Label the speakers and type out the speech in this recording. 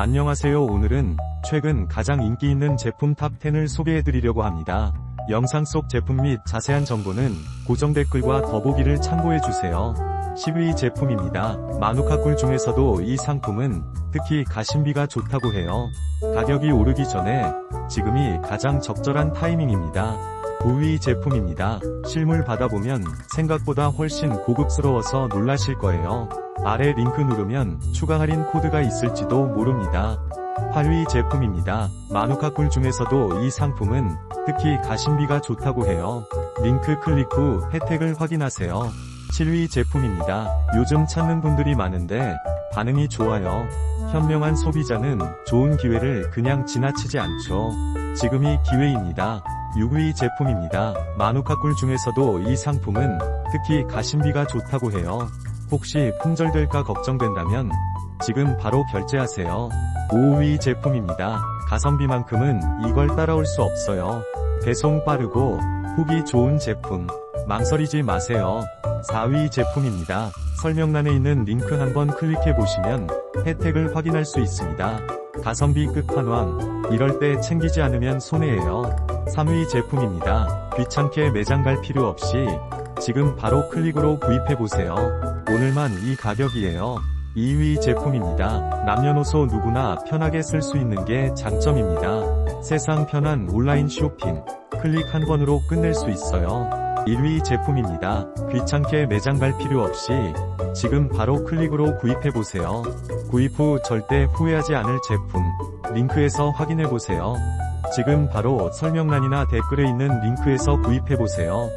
Speaker 1: 안녕하세요 오늘은 최근 가장 인기 있는 제품 탑10을 소개해드리려고 합니다. 영상 속 제품 및 자세한 정보는 고정 댓글과 더보기를 참고해주세요. 10위 제품입니다. 마누카 꿀 중에서도 이 상품은 특히 가심비가 좋다고 해요. 가격이 오르기 전에 지금이 가장 적절한 타이밍입니다. 9위 제품입니다. 실물 받아보면 생각보다 훨씬 고급스러워서 놀라실 거예요. 아래 링크 누르면 추가 할인 코드가 있을지도 모릅니다. 8위 제품입니다. 마누카꿀 중에서도 이 상품은 특히 가심비가 좋다고 해요. 링크 클릭 후 혜택을 확인하세요. 7위 제품입니다. 요즘 찾는 분들이 많은데 반응이 좋아요. 현명한 소비자는 좋은 기회를 그냥 지나치지 않죠. 지금이 기회입니다. 6위 제품입니다. 마누카꿀 중에서도 이 상품은 특히 가심비가 좋다고 해요. 혹시 품절될까 걱정된다면 지금 바로 결제하세요. 5위 제품입니다. 가성비만큼은 이걸 따라올 수 없어요. 배송 빠르고 후기 좋은 제품. 망설이지 마세요. 4위 제품입니다. 설명란에 있는 링크 한번 클릭해 보시면 혜택을 확인할 수 있습니다. 가성비 끝판왕. 이럴 때 챙기지 않으면 손해예요. 3위 제품입니다. 귀찮게 매장 갈 필요 없이 지금 바로 클릭으로 구입해 보세요. 오늘만 이 가격이에요. 2위 제품입니다. 남녀노소 누구나 편하게 쓸 수 있는 게 장점입니다. 세상 편한 온라인 쇼핑. 클릭 한 번으로 끝낼 수 있어요. 1위 제품입니다. 귀찮게 매장 갈 필요 없이 지금 바로 클릭으로 구입해보세요. 구입 후 절대 후회하지 않을 제품. 링크에서 확인해보세요. 지금 바로 설명란이나 댓글에 있는 링크에서 구입해보세요.